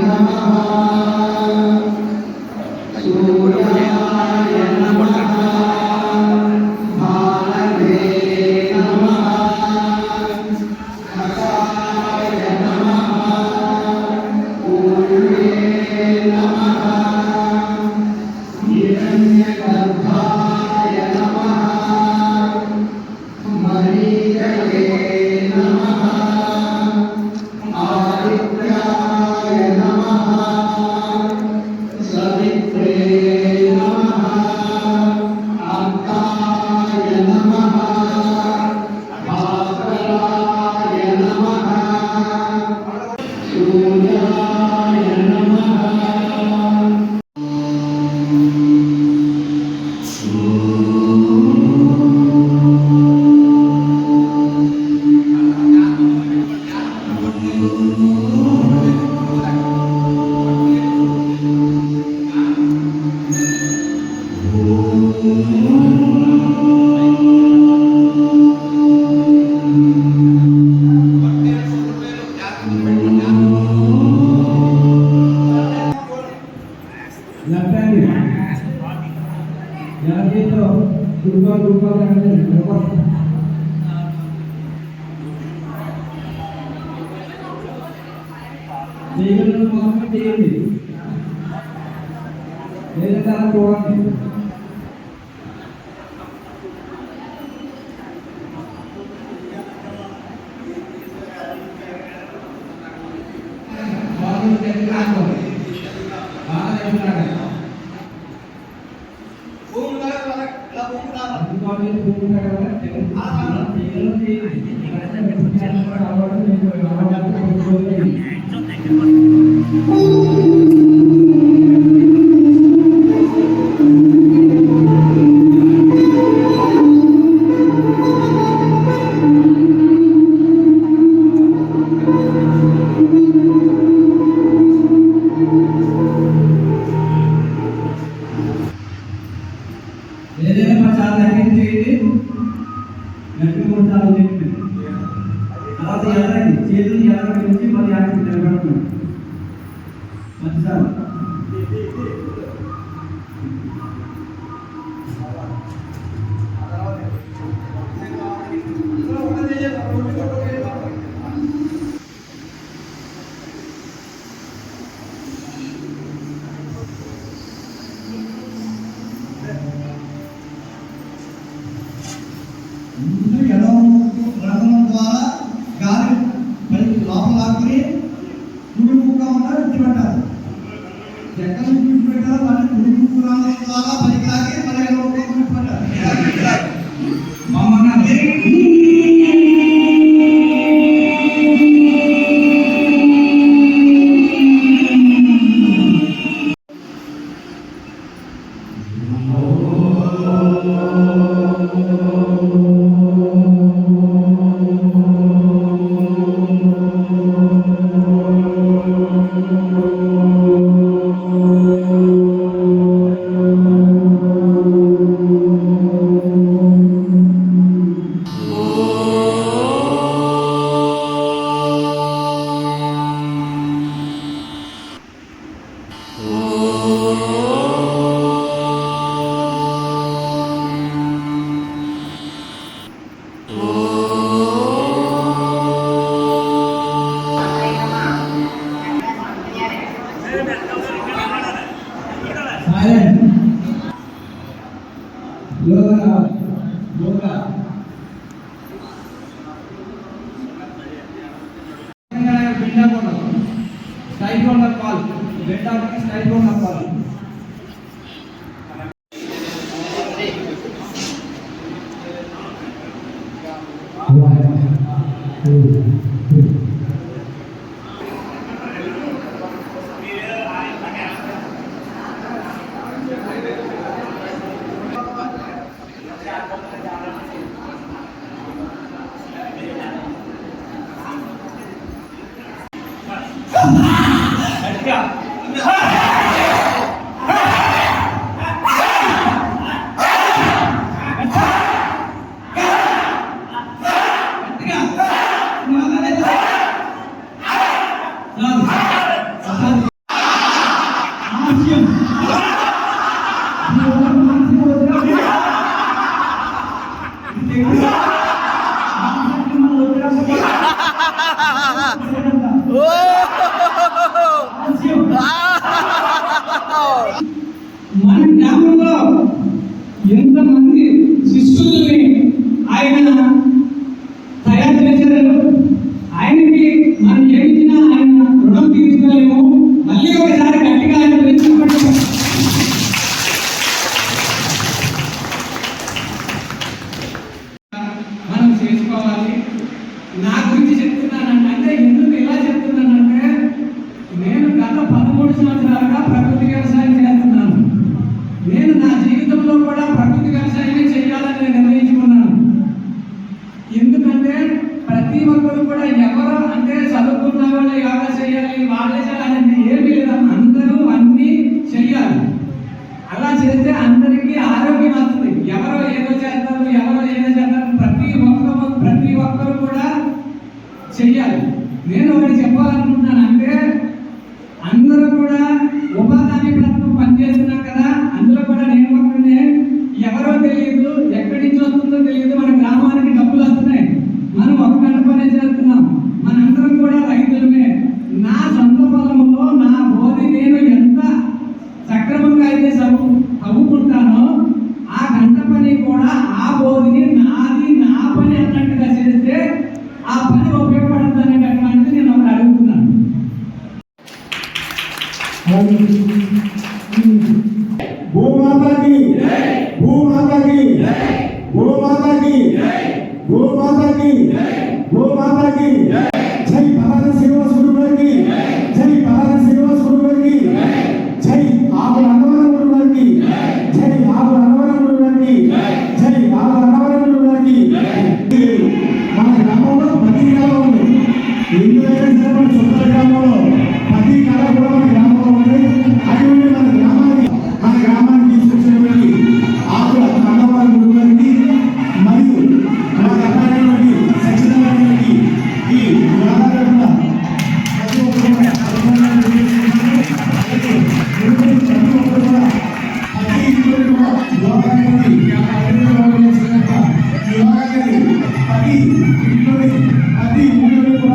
नमः left hand ఎడమ చేతిలో దుర్గా దుర్గా అనేది చేయగలిగిన మాత్రమే చేయండి. లేదంటే అలా చూడండి. అందుకని ఏదైనా మా చాలా దగ్గర చేయండి గట్టి మూడు సార్లు చెప్పి తర్వాత ఎదరండి చేతులు ఎదరండి నుంచి మరి యాక్టివ్ నిలబడుతున్నాం మంచిసారి ముందు ఎలా ముక్కు రంధ్రం ద్వారా యోగా యోగా బెండ్ అవ్వకుండా స్ట్రైట్ ఉన్న కాల్ బెండ్ అవ్వకుండా స్టైల్ ఉన్న కాల్ 嗯。hables భూమాత కి భూమాత కి భూమాత కి భూమాత కి భూమాత కి యోగా పది ఇంట్లో